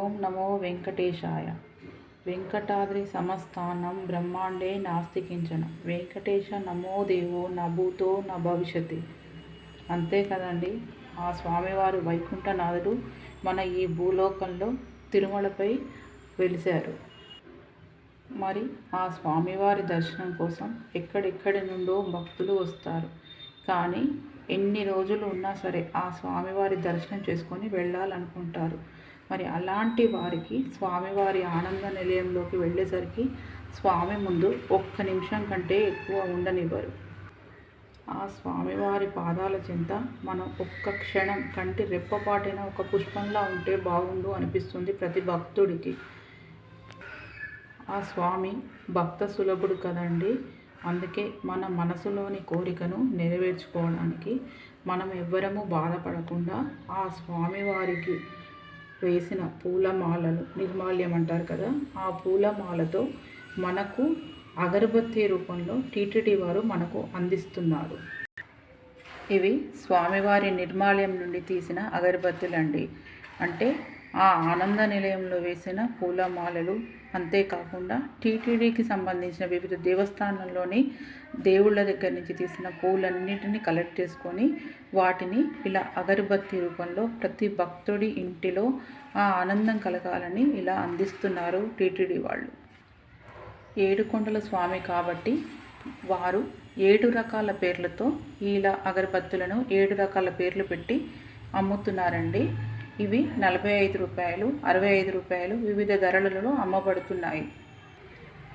ఓం నమో వెంకటేశాయ. వెంకటాద్రి సమస్థానం బ్రహ్మాండే నాస్తికించన. వెంకటేశ నమో దేవో నభూతో భూతో నా భవిష్యత్తు అంతే కదండి? ఆ స్వామివారు వైకుంఠనాథుడు మన ఈ భూలోకంలో తిరుమలపై వెలిశారు. మరి ఆ స్వామివారి దర్శనం కోసం ఎక్కడెక్కడి నుండో భక్తులు వస్తారు. కానీ ఎన్ని రోజులు ఉన్నా సరే ఆ స్వామివారి దర్శనం చేసుకొని వెళ్ళాలనుకుంటారు. మరి అలాంటి వారికి స్వామివారి ఆనంద నిలయంలోకి వెళ్ళేసరికి స్వామి ముందు ఒక్క నిమిషం కంటే ఎక్కువ ఉండనివ్వరు. ఆ స్వామివారి పాదాల చెంత మనం ఒక్క క్షణం కంటి రెప్పపాటైన ఒక పుష్పంలా ఉంటే బాగుండు అనిపిస్తుంది ప్రతి భక్తుడికి. ఆ స్వామి భక్త సులభుడు కదండి. అందుకే మన మనసులోని కోరికను నెరవేర్చుకోవడానికి మనం ఎవ్వరము బాధపడకుండా ఆ స్వామివారికి వేసిన పూలమాలలు నిర్మాల్యం అంటారు కదా ఆ పూలమాలతో మనకు అగరబత్తి రూపంలో టీటీడీ వారు మనకు అందిస్తున్నారు. ఇవి స్వామివారి నిర్మాల్యం నుండి తీసిన అగరబత్తులండి. అంటే ఆ ఆనంద నిలయంలో వేసిన పూలమాలలు అంతేకాకుండా టీటీడీకి సంబంధించిన వివిధ దేవస్థానంలోని దేవుళ్ళ దగ్గర నుంచి తీసిన పూలన్నిటిని కలెక్ట్ చేసుకొని వాటిని ఇలా అగరబత్తి రూపంలో ప్రతి భక్తుడి ఇంటిలో ఆ ఆనందం కలగాలని ఇలా అందిస్తున్నారు టీటీడీ వాళ్ళు. ఏడుకొండల స్వామి కాబట్టి వారు ఏడు రకాల పేర్లతో ఇలా అగరబత్తులను ఏడు రకాల పేర్లు పెట్టి అమ్ముతున్నారండి. ఇవి నలభై ఐదు రూపాయలు అరవై ఐదు రూపాయలు వివిధ ధరలలో అమ్మబడుతున్నాయి.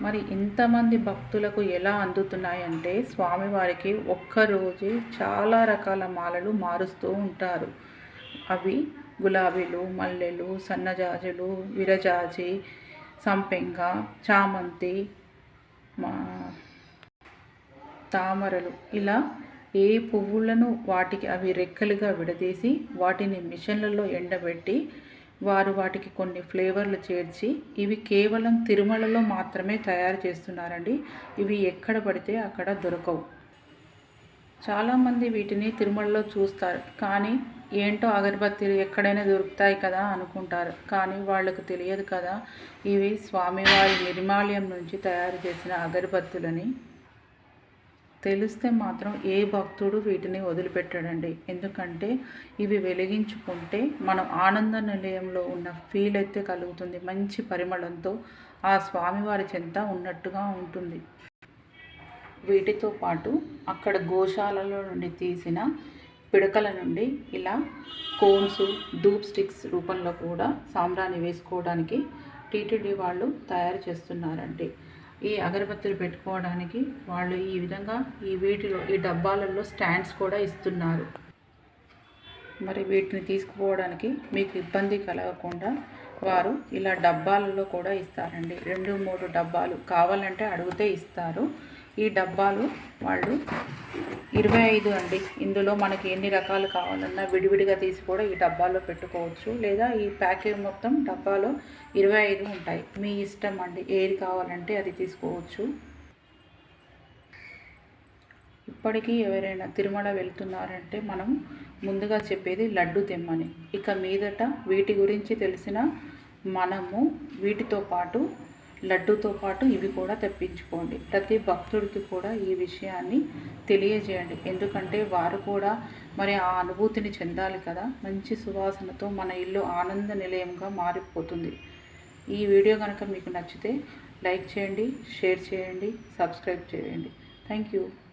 మరి ఇంతమంది భక్తులకు ఎలా అందుతున్నాయంటే స్వామివారికి ఒక్కరోజే చాలా రకాల మాలలు మారుస్తూ ఉంటారు. అవి గులాబీలు మల్లెలు సన్నజాజులు విరజాజి సంపెంగ చామంతి తామరలు ఇలా ఏ పువ్వులను వాటికి అవి రెక్కలుగా విడదీసి వాటిని మిషన్లలో ఎండబెట్టి వారు వాటికి కొన్ని ఫ్లేవర్లు చేర్చి ఇవి కేవలం తిరుమలలో మాత్రమే తయారు చేస్తున్నారండి. ఇవి ఎక్కడ పడితే అక్కడ దొరకవు. చాలామంది వీటిని తిరుమలలో చూస్తారు. కానీ ఏంటో అగరబత్తీలు ఎక్కడైనా దొరుకుతాయి కదా అనుకుంటారు. కానీ వాళ్ళకు తెలియదు కదా. ఇవి స్వామివారి నిర్మాల్యం నుంచి తయారు చేసిన అగరబత్తులని తెలిస్తే మాత్రం ఏ భక్తుడు వీటిని వదిలిపెట్టాడండి. ఎందుకంటే ఇవి వెలిగించుకుంటే మనం ఆనంద నిలయంలో ఉన్న ఫీల్ అయితే కలుగుతుంది. మంచి పరిమళంతో ఆ స్వామివారి చెంత ఉన్నట్టుగా ఉంటుంది. వీటితో పాటు అక్కడ గోశాలలో నుండి తీసిన పిడకల నుండి ఇలా కోన్స్ డూప్ స్టిక్స్ రూపంలో కూడా సాంబ్రాన్ని వేసుకోవడానికి టీటీడీ వాళ్ళు తయారు చేస్తున్నారండి. ఈ అగరబత్తులు పెట్టుకోవడానికి వాళ్ళు ఈ విధంగా ఈ వీటిలో ఈ డబ్బాలలో స్టాండ్స్ కూడా ఇస్తున్నారు. మరి వీటిని తీసుకుపోవడానికి మీకు ఇబ్బంది కలగకుండా వారు ఇలా డబ్బాలలో కూడా ఇస్తారండి. రెండు మూడు డబ్బాలు కావాలంటే అడిగితే ఇస్తారు. ఈ డబ్బాలు వాళ్ళు ఇరవై ఐదు అండి. ఇందులో మనకి ఎన్ని రకాలు కావాలన్నా విడివిడిగా తీసి కూడా ఈ డబ్బాలో పెట్టుకోవచ్చు. లేదా ఈ ప్యాకేజ్ మొత్తం డబ్బాలో ఇరవై ఐదు ఉంటాయి. మీ ఇష్టం అండి. ఏది కావాలంటే అది తీసుకోవచ్చు. ఇప్పటికీ ఎవరైనా తిరుమల వెళ్తున్నారంటే మనం ముందుగా చెప్పేది లడ్డు తెమ్మని. ఇక మీదట వీటి గురించి తెలిసిన మనము వీటితో పాటు లడ్డూతో పాటు ఇవి కూడా తెప్పించుకోండి. ప్రతి భక్తుడికి కూడా ఈ విషయాన్ని తెలియజేయండి. ఎందుకంటే వారు కూడా మరి ఆ అనుభూతిని చెందాలి కదా. మంచి సువాసనతో మన ఇల్లు ఆనంద నిలయంగా మారిపోతుంది. ఈ వీడియో కనుక మీకు నచ్చితే లైక్ చేయండి షేర్ చేయండి సబ్స్క్రైబ్ చేయండి. Thank you.